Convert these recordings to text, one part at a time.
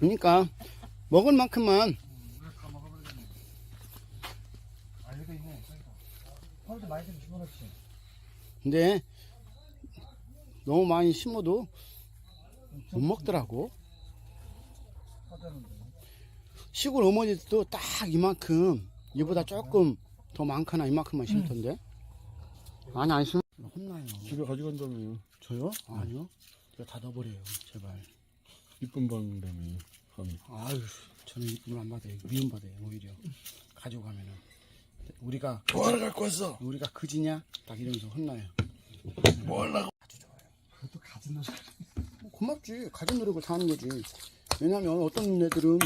그러니까 먹을 만큼만. 근데 너무 많이 심어도 못 먹더라고. 시골 어머니들도 딱 이만큼 얘보다 조금 더 많거나 이만큼만 심던데. 아니 안 심. 혼나요. 집에 가져간다며. 저요? 아니요. 제가 닫아버려요. 제발. 이쁜 방다며. 아유, 저는 이쁨을 안 받아요. 미움받아요, 오히려. 가져가면은. 우리가, 뭐하러 갖고 왔어? 우리가 그지냐? 딱 이러면서 혼나요. 뭐 하려고? 그것도 가진 놈. 뭐 고맙지. 가진 노력을 다 하는 거지. 왜냐면 어떤 애들은,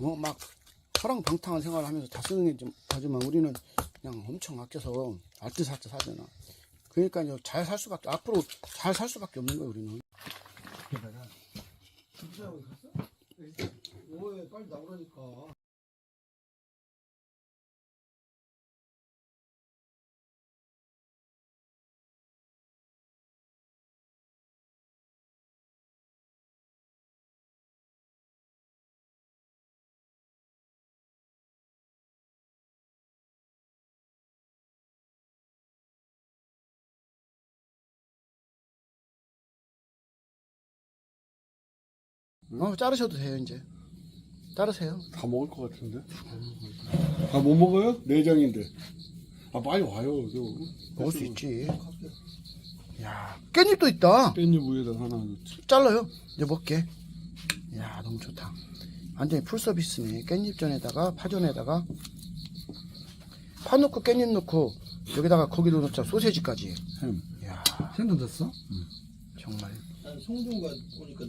어, 막, 허랑방탕한 생활을 하면서 다 쓰는 게 좀, 하지만 우리는 그냥 엄청 아껴서 알뜰살뜰 사잖아. 그러니까 잘 살 수밖에, 앞으로 잘 살 수밖에 없는 거야, 우리는. 해 빨리 나오라니까. 어, 자르셔도 돼요, 이제. 자르세요. 다 먹을 것 같은데? 다못 먹어요? 내장인데. 아, 빨리 와요. 저. 먹을 수 있지. 야, 깻잎도 있다. 깻잎 위에다 하나 넣지. 잘라요. 이제 먹게. 야, 너무 좋다. 완전히 풀 서비스네. 깻잎전에다가 파전에다가 파 넣고 깻잎 넣고 여기다가 고기도 넣자 소세지까지. 햄. 야, 햄도 넣었어? 정말. 난 송중가 보니까